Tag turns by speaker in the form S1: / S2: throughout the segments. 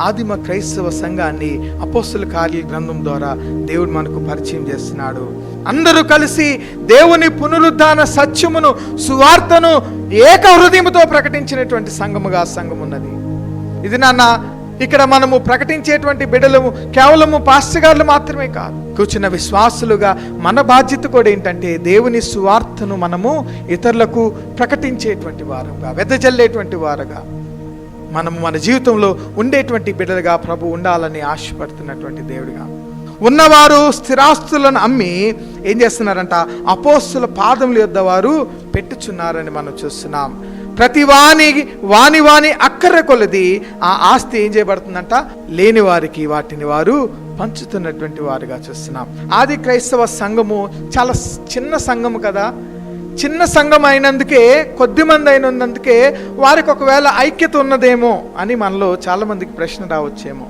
S1: ఆదిమ క్రైస్తవ సంఘాన్ని అపోస్తుల కార్య గ్రంథం ద్వారా దేవుడు మనకు పరిచయం చేస్తున్నాడు. అందరూ కలిసి దేవుని పునరుద్ధాన సత్యమును సువార్తను ఏక హృదయముతో ప్రకటించినటువంటి సంఘముగా సంఘం ఉన్నది. ఇది నాన్న ఇక్కడ మనము ప్రకటించేటువంటి బిడలము కేవలము పాస్టర్ మాత్రమే కాదు. కూర్చున్న విశ్వాసులుగా మన బాధ్యత కూడా ఏంటంటే దేవుని సువార్తను మనము ఇతరులకు ప్రకటించేటువంటి వారుగా వెదజల్లేటువంటి వారుగా. మనము మన జీవితంలో ఉండేటువంటి బిడ్డలుగా ప్రభు ఉండాలని ఆశపడుతున్నటువంటి దేవుడిగా. ఉన్నవారు స్థిరాస్తులను అమ్మి ఏం చేస్తున్నారంట? అపోస్తుల పాదముల యొద్ద వారు పెట్టుచున్నారని మనం చూస్తున్నాం. ప్రతి వాని వాని వాని అక్కర కొలది ఆ ఆస్తి ఏం చేయబడుతుందంట? లేని వారికి వాటిని వారు పంచుతున్నటువంటి వారుగా చూస్తున్నాం. ఆది క్రైస్తవ సంఘము చాలా చిన్న సంఘము కదా. చిన్న సంఘం అయినందుకే కొద్దిమంది అయినందుకే వారికి ఒకవేళ ఐక్యత ఉన్నదేమో అని మనలో చాలామందికి ప్రశ్న రావచ్చేమో.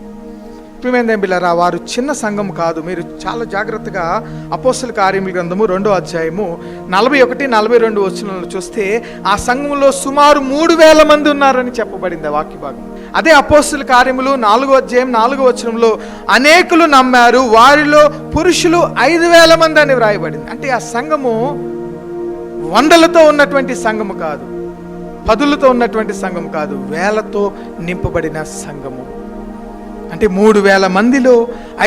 S1: ప్రియమైన బిల్లరా వారు చిన్న సంఘం కాదు. మీరు చాలా జాగ్రత్తగా అపోస్తుల కార్యముల గ్రంథము రెండో అధ్యాయము నలభై ఒకటి నలభై రెండు వచనాలు చూస్తే ఆ సంఘంలో సుమారు మూడు వేల మంది ఉన్నారని చెప్పబడింది వాక్య భాగం అదే అపోస్తుల కార్యములు నాలుగో అధ్యాయం నాలుగో వచనంలో అనేకులు నమ్మారు వారిలో పురుషులు ఐదు వేల మంది అని వ్రాయబడింది. అంటే ఆ సంఘము వందలతో ఉన్నటువంటి సంఘము కాదు పదులతో ఉన్నటువంటి సంఘం కాదు వేలతో నింపబడిన సంఘము అంటే మూడు వేల మందిలో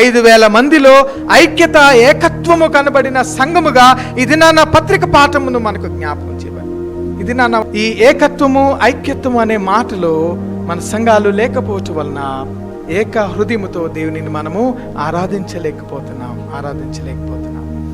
S1: ఐదు వేల మందిలో ఐక్యత ఏకత్వము కనబడిన సంఘముగా ఇది నాన్న పత్రిక పాఠమును మనకు జ్ఞాపకం చేయబడి ఇది నాన్న ఈ ఏకత్వము ఐక్యత్వము అనే మాటలో మన సంఘాలు లేకపోవటం వలన ఏక హృదయముతో దేవునిని మనము ఆరాధించలేకపోతున్నాం ఆరాధించలేకపోతున్నాం.